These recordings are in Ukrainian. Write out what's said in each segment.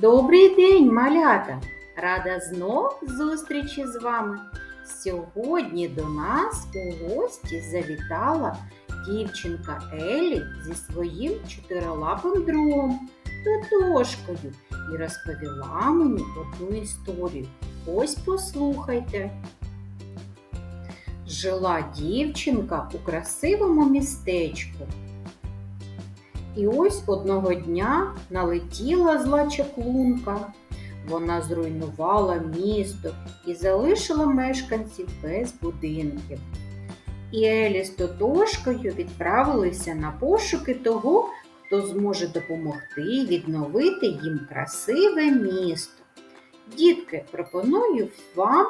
Добрий день, малята! Рада знов зустрічі з вами. Сьогодні до нас у гості завітала дівчинка Елі зі своїм чотирилапим другом Тотошкою і розповіла мені одну історію. Ось послухайте. Жила дівчинка у красивому містечку. І ось одного дня налетіла зла чаклунка. Вона зруйнувала місто і залишила мешканців без будинків. І Елі з Тотошкою відправилися на пошуки того, хто зможе допомогти відновити їм красиве місто. Дітки, пропоную вам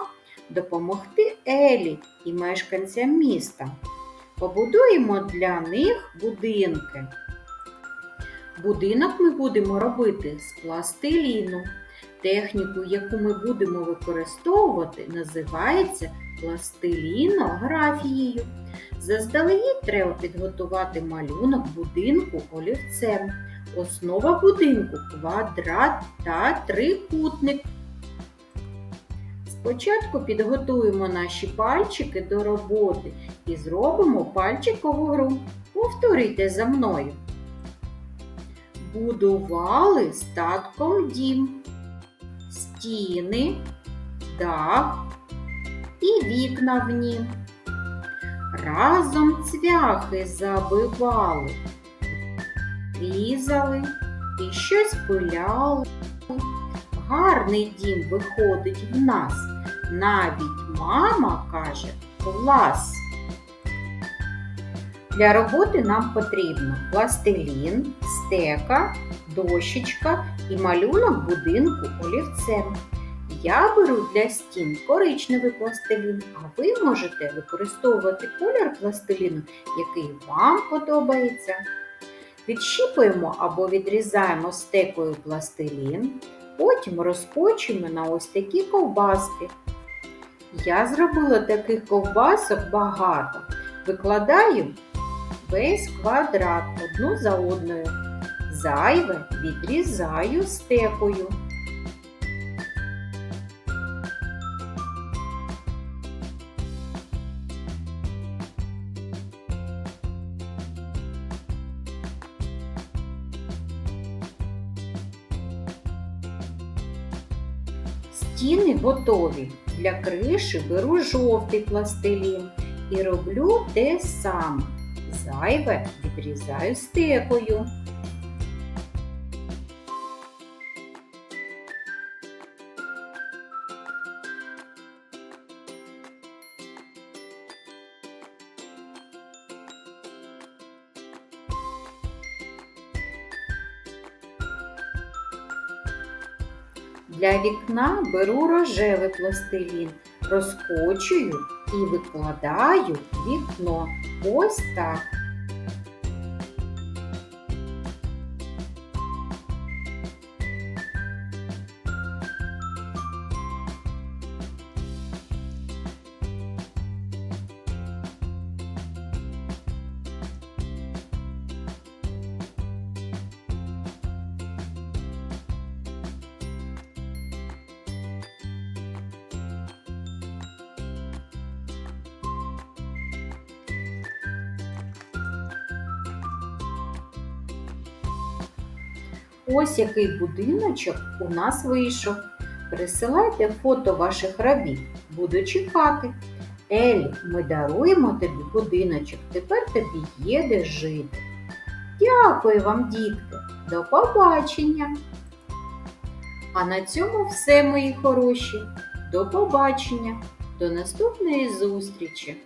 допомогти Елі і мешканцям міста. Побудуємо для них будинки. Будинок ми будемо робити з пластиліну. Техніку, яку ми будемо використовувати, називається пластилінографією. Заздалегідь треба підготувати малюнок будинку олівцем. Основа будинку квадрат та трикутник. Спочатку підготуємо наші пальчики до роботи і зробимо пальчикову гру. Повторюйте за мною. Будували статком дім, стіни, дах і вікна в нім. Разом цвяхи забивали, різали і щось пиляли. Гарний дім виходить в нас. Навіть мама каже клас. Для роботи нам потрібно пластилін, стека, дощечка і малюнок будинку олівцем. Я беру для стін коричневий пластилін, а ви можете використовувати колір пластиліну, який вам подобається. Відщіпуємо або відрізаємо стекою пластилін, потім розкочуємо на ось такі ковбаски. Я зробила таких ковбасок багато. Викладаю весь квадрат одну за одною. Зайве відрізаю стекою. Стіни готові. Для криші беру жовтий пластилін і роблю те саме. Зайве відрізаю стекою. Для вікна беру рожевий пластилін, розкочую і викладаю вікно. Ось так. Ось який будиночок у нас вийшов. Присилайте фото ваших робіт. Буду чекати. Елі, ми даруємо тобі будиночок. Тепер тобі є де жити. Дякую вам, дітки. До побачення. А на цьому все, мої хороші. До побачення. До наступної зустрічі!